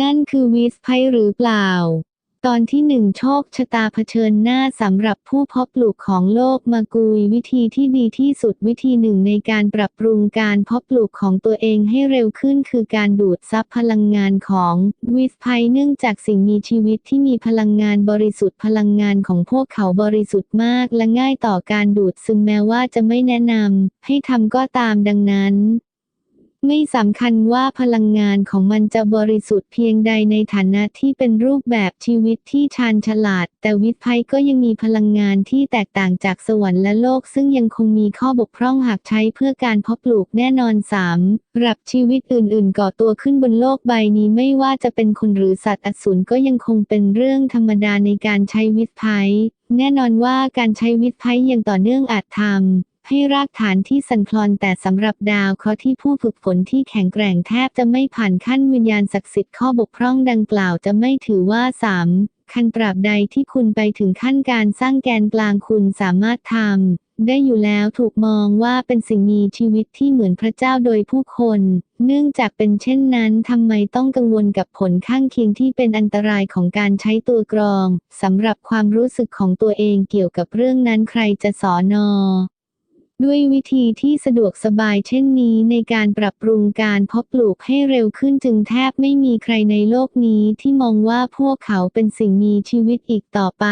นั่นคือวิสไพหรือเปล่า ตอนที่หนึ่งโชคชะตาเผชิญหน้าสำหรับผู้เพาะปลูกของโลกมากุยวิธีที่ดีที่สุดวิธีหนึ่งในการปรับปรุงการเพาะปลูกของตัวเองให้เร็วขึ้นคือการดูดซับพลังงานของวิสไพเนื่องจากสิ่งมีชีวิตที่มีพลังงานบริสุทธิ์พลังงานของพวกเขาบริสุทธิ์มากและง่ายต่อการดูดซึมแม้ว่าจะไม่แนะนำให้ทำก็ตามดังนั้น ไม่สำคัญว่าพลังงานของมันจะบริสุทธิ์เพียงใดในฐานะที่เป็นรูปแบบชีวิตที่ชาญฉลาด แต่วิทย์ไพก็ยังมีพลังงานที่แตกต่างจากสวรรค์และโลก ซึ่งยังคงมีข้อบกพร่องหากใช้เพื่อการเพาะปลูกแน่นอนสามรับชีวิตอื่นๆ ก่อตัวขึ้นบนโลกใบนี้ไม่ว่าจะเป็นคนหรือสัตว์อสูรก็ยังคงเป็นเรื่องธรรมดาในการใช้วิทย์ไพแน่นอนว่าการใช้วิทย์ไพอย่างต่อเนื่องอาจทำ ให้รากฐานที่สั่นคลอนแต่สำหรับดาวเคราะห์ที่ผู้ฝึกฝนที่แข็งแกร่งแทบจะไม่ผ่านขั้นวิญญาณศักดิ์สิทธิ์ข้อบกพร่องดังกล่าวจะไม่ถือว่าสามคันตราบใดที่คุณไปถึงขั้นการสร้างแกนกลางคุณสามารถทำได้อยู่แล้วถูกมองว่าเป็นสิ่งมีชีวิตที่เหมือนพระเจ้าโดยผู้คน เนื่องจากเป็นเช่นนั้นทำไมต้องกังวลกับผลข้างเคียงที่เป็นอันตรายของการใช้ตัวกรองสำหรับความรู้สึกของตัวเองเกี่ยวกับเรื่องนั้นใครจะสอนอ ด้วยวิธีที่สะดวกสบายเช่นนี้ในการปรับปรุงการเพาะปลูกให้เร็วขึ้นจึงแทบไม่มีใครในโลกนี้ที่มองว่าพวกเขาเป็นสิ่งมีชีวิตอีกต่อไป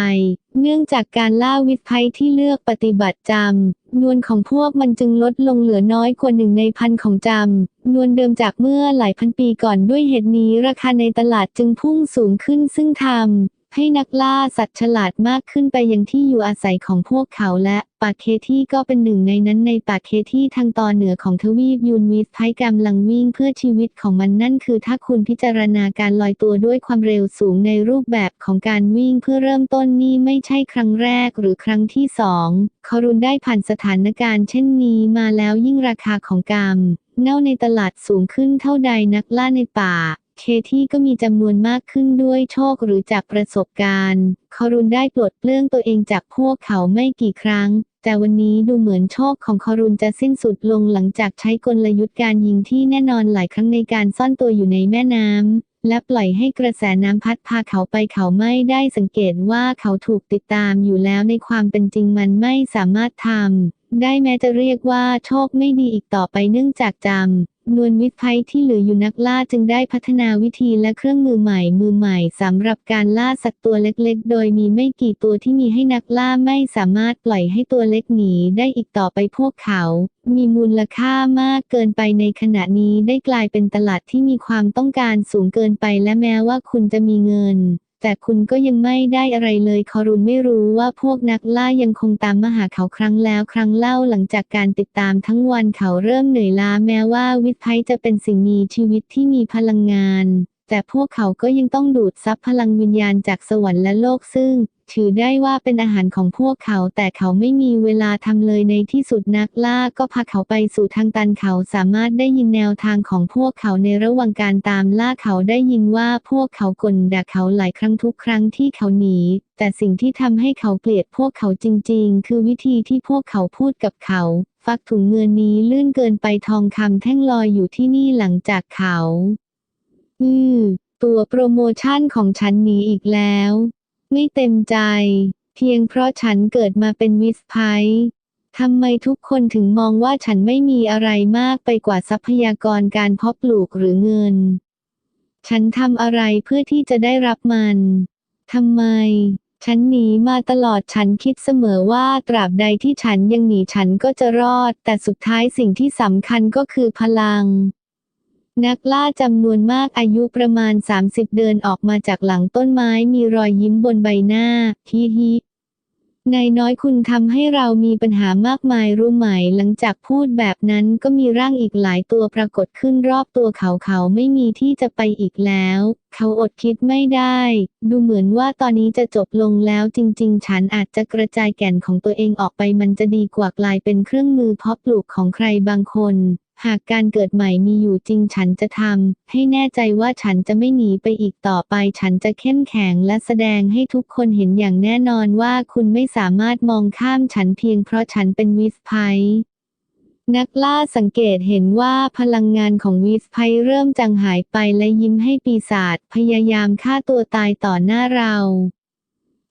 เนื่องจากการล่าวิทย์ภัยที่เลือกปฏิบัติจำนวนของพวกมันจึงลดลงเหลือน้อยกว่าหนึ่งในพันของจำนวนเดิมจากเมื่อหลายพันปีก่อนด้วยเหตุนี้ราคาในตลาดจึงพุ่งสูงขึ้นซึ่งทำ ให้นักล่าสัตว์ฉลาดมากขึ้นไปยังที่อยู่อาศัยของพวกเขาและปากเคที่ก็เป็นหนึ่งในนั้นในปากเคที่ทางตอนเหนือของทวีปยูนวิสไพกำลังวิ่งเพื่อชีวิตของมันนั่นคือถ้าคุณพิจารณาการลอยตัวด้วยความเร็วสูงในรูปแบบของการวิ่งเพื่อเริ่มต้นนี่ไม่ใช่ครั้งแรกหรือครั้งที่สองคารุนได้ผ่านสถานการณ์เช่นนี้มาแล้วยิ่งราคาของกรรมเน่าในตลาดสูงขึ้นเท่าใดนักล่าในป่า เคที่ก็มีจำนวนมากขึ้นด้วยโชคหรือจากประสบการณ์คารุนได้ปลดเปลื้องตัวเองจากพวกเขาไม่กี่ครั้ง แต่วันนี้ดูเหมือนโชคของคารุนจะสิ้นสุดลงหลังจากใช้กลยุทธ์การยิงที่แน่นอนหลายครั้งในการซ่อนตัวอยู่ในแม่น้ำและปล่อยให้กระแสน้ำพัดพาเขาไปเขาไม่ได้สังเกตว่าเขาถูกติดตามอยู่แล้วในความเป็นจริงมันไม่สามารถทำได้แม้จะเรียกว่าโชคไม่ดีอีกต่อไปเนื่องจากจำ นวนวิทย์ไพที่เหลืออยู่นักล่าจึงได้พัฒนาวิธีและเครื่องมือใหม่มือใหม่สำหรับการล่าสัตว์ตัวเล็กๆ โดยมีไม่กี่ตัวที่มีให้นักล่าไม่สามารถปล่อยให้ตัวเล็กหนีได้อีกต่อไปพวกเขา มีมูลค่ามากเกินไปในขณะนี้ได้กลายเป็นตลาดที่มีความต้องการสูงเกินไปและแม้ว่าคุณจะมีเงิน แต่คุณก็ยังไม่ได้อะไรเลยคอรุนไม่รู้ว่าพวกนักล่ายังคงตามมาหาเขาครั้งแล้วครั้งเล่าหลังจากการติดตามทั้งวันเขาเริ่มเหนื่อยล้าแม้ว่าวิทย์ไพจะเป็นสิ่งมีชีวิตที่มีพลังงาน แต่พวกเขาก็ยังต้องดูดซับพลังวิญญาณจากสวรรค์และโลกซึ่ง ถือได้ว่าเป็นอาหารของพวกเขาแต่เขาไม่มีเวลาทำเลยในที่สุดนักล่าก็พาเขาไปสู่ทางตันเขาสามารถได้ยินแนวทางของพวกเขาในระหว่างการตามล่าเขาได้ยินว่าพวกเขากลด่าเขาหลายครั้งทุกครั้งที่เขาหนีแต่สิ่งที่ทำให้เขาเกลียดพวกเขาจริง ๆ คือวิธีที่พวกเขาพูดกับเขา ฟักถุงเงินนี้ลื่นเกินไปทองคำแท่งลอยอยู่ที่นี่หลังจากเขา อือตัวโปรโมชั่นของฉันหนีอีกแล้ว ไม่เต็มใจ เพียงเพราะฉันเกิดมาเป็นวิสไพทำไมทุกคนถึงมองว่าฉันไม่มีอะไรมากไปกว่าทรัพยากรการเพาะปลูกหรือเงิน ฉันทำอะไรเพื่อที่จะได้รับมันทำไม ฉันหนีมาตลอดฉันคิดเสมอว่าตราบใดที่ฉันยังหนีฉันก็จะรอด แต่สุดท้ายสิ่งที่สำคัญก็คือพลัง นักล่าจำนวนมากอายุประมาณ 30 เดินออกมาจากหลังต้นไม้มีรอยยิ้มบนใบหน้า ฮิฮินายน้อยคุณทำให้เรามีปัญหามากมายรู้ไหมหลังจากพูดแบบนั้นก็มีร่างอีกหลายตัวปรากฏขึ้นรอบตัวเขาเขาไม่มีที่จะไปอีกแล้ว เขาอดคิดไม่ได้ ดูเหมือนว่าตอนนี้จะจบลงแล้วจริง ๆ ฉันอาจจะกระจายแก่นของตัวเองออกไปมันจะดีกว่ากลายเป็นเครื่องมือเพาะปลูกของใครบางคน หากการเกิดใหม่มีอยู่จริงฉันจะทำให้แน่ใจว่าฉันจะไม่หนีไปอีกต่อไป ฉันจะเข้มแข็งและแสดงให้ทุกคนเห็นอย่างแน่นอนว่าคุณไม่สามารถมองข้ามฉันเพียงเพราะฉันเป็นวิสไพนักล่าสังเกตเห็นว่าพลังงานของวิสไพเริ่มจางหายไปและยิ้มให้ปีศาจพยายามฆ่าตัวตายต่อหน้าเรา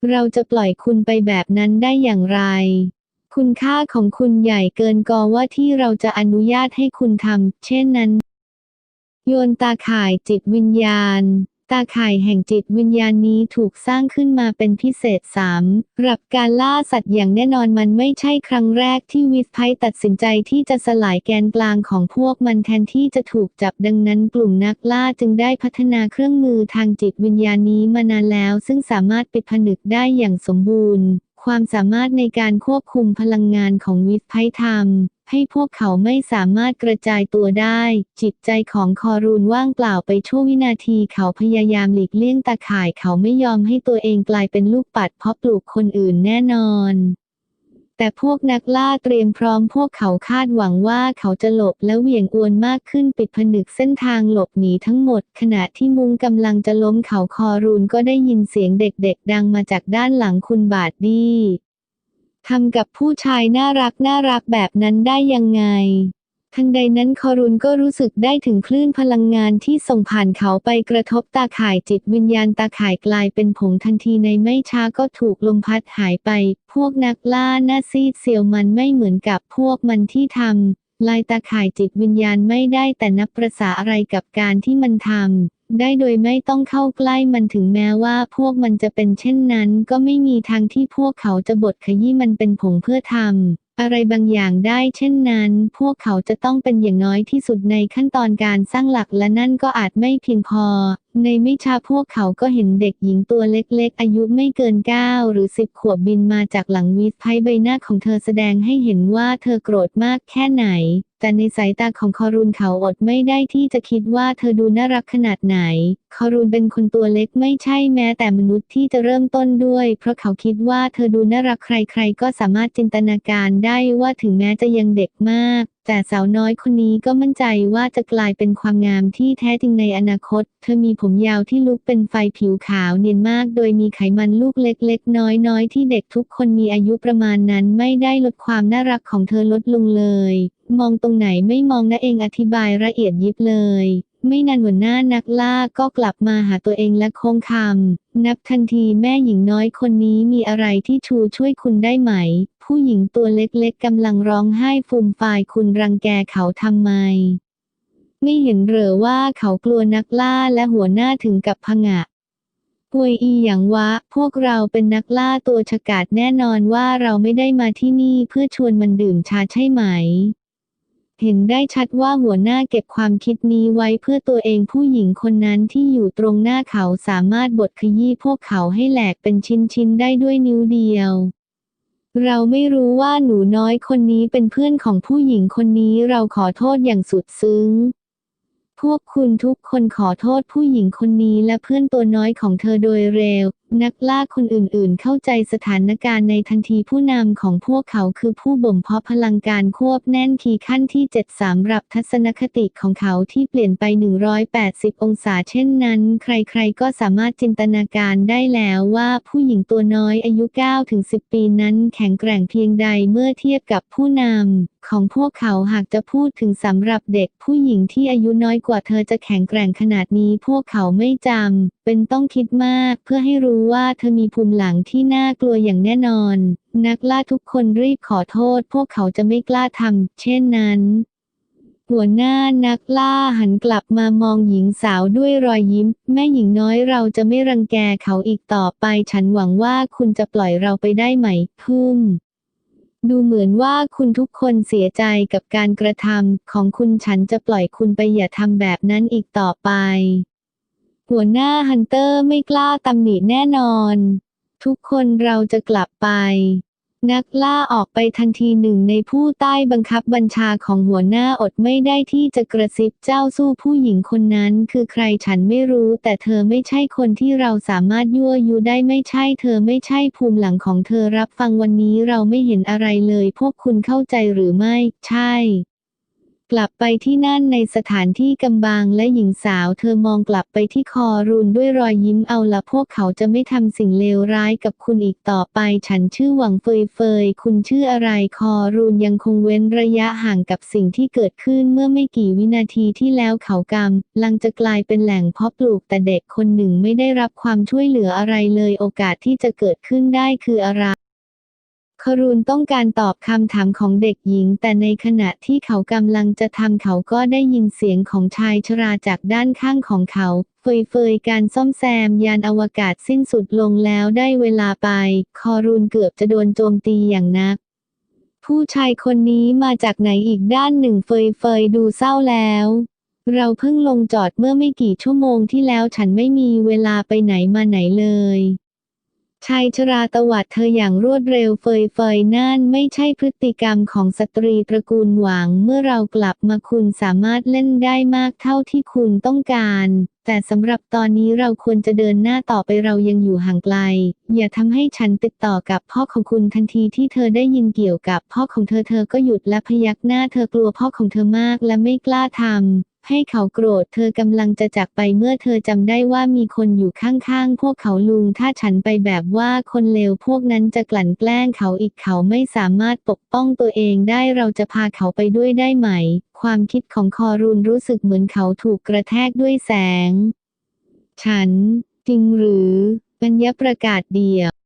เราจะปล่อยคุณไปแบบนั้นได้อย่างไร คุณค่าของคุณใหญ่เกินกอว่าที่เราจะอนุญาตให้คุณทำเช่นนั้น โยนตาข่ายจิตวิญญาณ ตาข่ายแห่งจิตวิญญาณนี้ถูกสร้างขึ้นมาเป็นพิเศษสามรับการล่าสัตว์อย่างแน่นอนมันไม่ใช่ครั้งแรกที่วิสไพตัดสินใจที่จะสลายแกนกลางของพวกมันแทนที่จะถูกจับดังนั้นกลุ่มนักล่าจึงได้พัฒนาเครื่องมือทางจิตวิญญาณนี้มานานแล้ว ซึ่งสามารถปิดผนึกได้อย่างสมบูรณ์ ความสามารถในการควบคุมพลังงานของวิสไพทำให้พวกเขาไม่สามารถกระจายตัวได้ จิตใจของคอรูนว่างเปล่าไปชั่ววินาทีเขาพยายามหลีกเลี่ยงตาข่ายเขาไม่ยอมให้ตัวเองกลายเป็นลูกปัดเพราะปลูกคนอื่นแน่นอน แต่พวกนักล่าเตรียมพร้อมพวกเขาคาดหวังว่าเขาจะหลบและเหวี่ยงอวนมากขึ้นปิดผนึกเส้นทางหลบหนีทั้งหมด ขณะที่มุงกำลังจะล้มเขาคอรูนก็ได้ยินเสียงเด็กๆ ดังมาจากด้านหลังคุณบาดดี้ทำกับผู้ชายน่ารักน่ารักแบบนั้นได้ยังไง ทันใดนั้นคอรุนก็รู้สึกได้ถึงคลื่นพลังงานที่ส่งผ่านเขาไปกระทบตาข่ายจิตวิญญาณตาข่ายกลายเป็นผงทันทีในไม่ช้าก็ถูกลมพัดหายไป พวกนักล่าหน้าซีดเซียวมันไม่เหมือนกับพวกมันที่ทำลายตาข่ายจิตวิญญาณไม่ได้แต่นับประษาอะไรกับการที่มันทำได้โดยไม่ต้องเข้าใกล้มันถึงแม้ว่าพวกมันจะเป็นเช่นนั้น ก็ไม่มีทางที่พวกเขาจะบดขยี้มันเป็นผงเพื่อทำ อะไรบางอย่างได้เช่นนั้น พวกเขาจะต้องเป็นอย่างน้อยที่สุดในขั้นตอนการสร้างหลักและนั่นก็อาจไม่เพียงพอ ในไม่ช้าพวกเขาก็เห็นเด็กหญิงตัวเล็กๆ อายุไม่เกิน 9 หรือ 10 ขวบบินมาจากหลังวิสไพใบหน้าของเธอแสดงให้เห็นว่าเธอโกรธมากแค่ไหน แต่ในสายตาของคอรุนเขาอดไม่ได้ที่จะคิดว่าเธอดูน่ารักขนาดไหน คอรุนเป็นคนตัวเล็กไม่ใช่แม้แต่มนุษย์ที่จะเริ่มต้นด้วย เพราะเขาคิดว่าเธอดูน่ารักใครๆ ก็สามารถจินตนาการได้ว่าถึงแม้จะยังเด็กมาก แต่สาวน้อยคนนี้ก็มั่นใจว่าจะกลายเป็นความงามที่แท้จริงในอนาคต เธอมีผมยาวที่ลุกเป็นไฟผิวขาวเนียนมาก โดยมีไขมันลูกเล็กๆ น้อยๆ ที่เด็กทุกคนมีอายุประมาณนั้นไม่ได้ลดความน่ารักของเธอลดลงเลย มองตรงไหนไม่มองนะเองอธิบายละเอียดยิบเลย ไม่นานหัวหน้านักล่าก็กลับมาหาตัวเองและคงคำนับทันทีแม่หญิงน้อยคนนี้มีอะไรที่ชูช่วยคุณได้ไหม ผู้หญิงตัวเล็กๆกำลังร้องไห้ฟูมฟายคุณรังแกเขาทำไม ไม่เห็นเหรอว่าเขากลัวนักล่าและหัวหน้าถึงกับผงะป่วยอีอย่างวะ พวกเราเป็นนักล่าตัวฉกาจแน่นอนว่าเราไม่ได้มาที่นี่เพื่อชวนมันดื่มชาใช่ไหม เห็นได้ชัดว่าหัวหน้าเก็บความคิดนี้ไว้เพื่อตัวเองผู้หญิงคนนั้นที่อยู่ตรงหน้าเขาสามารถบดขยี้พวกเขาให้แหลกเป็นชิ้นๆได้ด้วยนิ้วเดียว เราไม่รู้ว่าหนูน้อยคนนี้เป็นเพื่อนของผู้หญิงคนนี้เราขอโทษอย่างสุดซึ้ง พวกคุณทุกคนขอโทษผู้หญิงคนนี้และเพื่อนตัวน้อยของเธอโดยเร็ว นักล่าคนอื่นๆ เข้าใจสถานการณ์ในทันทีผู้นำของพวกเขาคือผู้บ่มเพาะพลังการควบแน่นคีขั้นที่ 7สำหรับทัศนคติของเขาที่เปลี่ยนไป 180 องศาเช่นนั้น ใครๆก็สามารถจินตนาการได้แล้วว่าผู้หญิงตัวน้อยอายุ 9-10 ปีนั้นแข็งแกร่งเพียงใดเมื่อเทียบกับผู้นำของพวกเขาหากจะพูดถึงสำหรับเด็กผู้หญิงที่อายุน้อยกว่าเธอจะแข็งแกร่งขนาดนี้พวกเขาไม่จำเป็นต้องคิดมากเพื่อให้รู้ว่าเธอมีภูมิหลังที่น่ากลัวอย่างแน่นอน นักล่าทุกคนรีบขอโทษ พวกเขาจะไม่กล้าทำเช่นนั้นหัวหน้านักล่าหันกลับมามองหญิงสาวด้วยรอยยิ้ม แม่หญิงน้อยเราจะไม่รังแกเขาอีกต่อไป ฉันหวังว่าคุณจะปล่อยเราไปได้ไหมพุ่ม ดูเหมือนว่าคุณทุกคนเสียใจกับการกระทำของคุณฉันจะปล่อยคุณไปอย่าทำแบบนั้นอีกต่อไป หัวหน้าฮันเตอร์ไม่กล้าตำหนิแน่นอน ทุกคนเราจะกลับไป นักล่าออกไปทันทีหนึ่งในผู้ใต้บังคับบัญชาของหัวหน้าอดไม่ได้ที่จะกระซิบเจ้าสู้ผู้หญิงคนนั้น คือใครฉันไม่รู้ แต่เธอไม่ใช่คนที่เราสามารถยั่วยุได้ไม่ใช่ เธอไม่ใช่ภูมิหลังของเธอรับฟังวันนี้เราไม่เห็นอะไรเลย พวกคุณเข้าใจหรือไม่ ใช่ กลับไปที่นั่นในสถานที่กำบังและหญิงสาวเธอมองกลับไปที่คอรุนด้วยรอยยิ้มเอาละพวกเขาจะไม่ทำสิ่งเลวร้ายกับคุณอีกต่อไป ฉันชื่อหวังเฟยเฟย คุณชื่ออะไรคอรุนยังคงเว้นระยะห่างกับสิ่งที่เกิดขึ้นเมื่อไม่กี่วินาทีที่แล้วเขากำลังจะกลายเป็นแหล่งเพาะปลูกแต่เด็กคนหนึ่งไม่ได้รับความช่วยเหลืออะไรเลยโอกาสที่จะเกิดขึ้นได้คืออะไร คารูนต้องการตอบคำถามของเด็กหญิง แต่ในขณะที่เขากำลังจะทำเขาก็ได้ยินเสียงของชายชราจากด้านข้างของเขา เฟยเฟยการซ่อมแซมยานอวกาศสิ้นสุดลงแล้วได้เวลาไป คอรูนเกือบจะโดนโจมตีอย่างนัก ผู้ชายคนนี้มาจากไหนอีกด้านหนึ่งเฟยเฟยดูเศร้าแล้วเราเพิ่งลงจอดเมื่อไม่กี่ชั่วโมงที่แล้วฉันไม่มีเวลาไปไหนมาไหนเลย ชายชราตวัดเธออย่างรวดเร็วเฟยเฟยนั่นไม่ใช่พฤติกรรมของสตรีตระกูลหวัง เมื่อเรากลับมาคุณสามารถเล่นได้มากเท่าที่คุณต้องการ แต่สำหรับตอนนี้เราควรจะเดินหน้าต่อไปเรายังอยู่ห่างไกล อย่าทำให้ฉันติดต่อกับพ่อของคุณทันทีที่เธอได้ยินเกี่ยวกับพ่อของเธอเธอก็หยุดและพยักหน้าเธอกลัวพ่อของเธอมากและไม่กล้าทำ ให้เขาโกรธเธอกำลังจะจากไปเมื่อเธอจำได้ว่ามีคนอยู่ข้างๆ พวกเขาลุงถ้าฉันไปแบบว่าคนเลวพวกนั้นจะกลั่นแกล้งเขาอีกเขาไม่สามารถปกป้องตัวเองได้เราจะพาเขาไปด้วยได้ไหม ความคิดของคอรุนรู้สึกเหมือนเขาถูกกระแทกด้วยแสง ฉัน จริงหรือปัญญาประกาศเดียว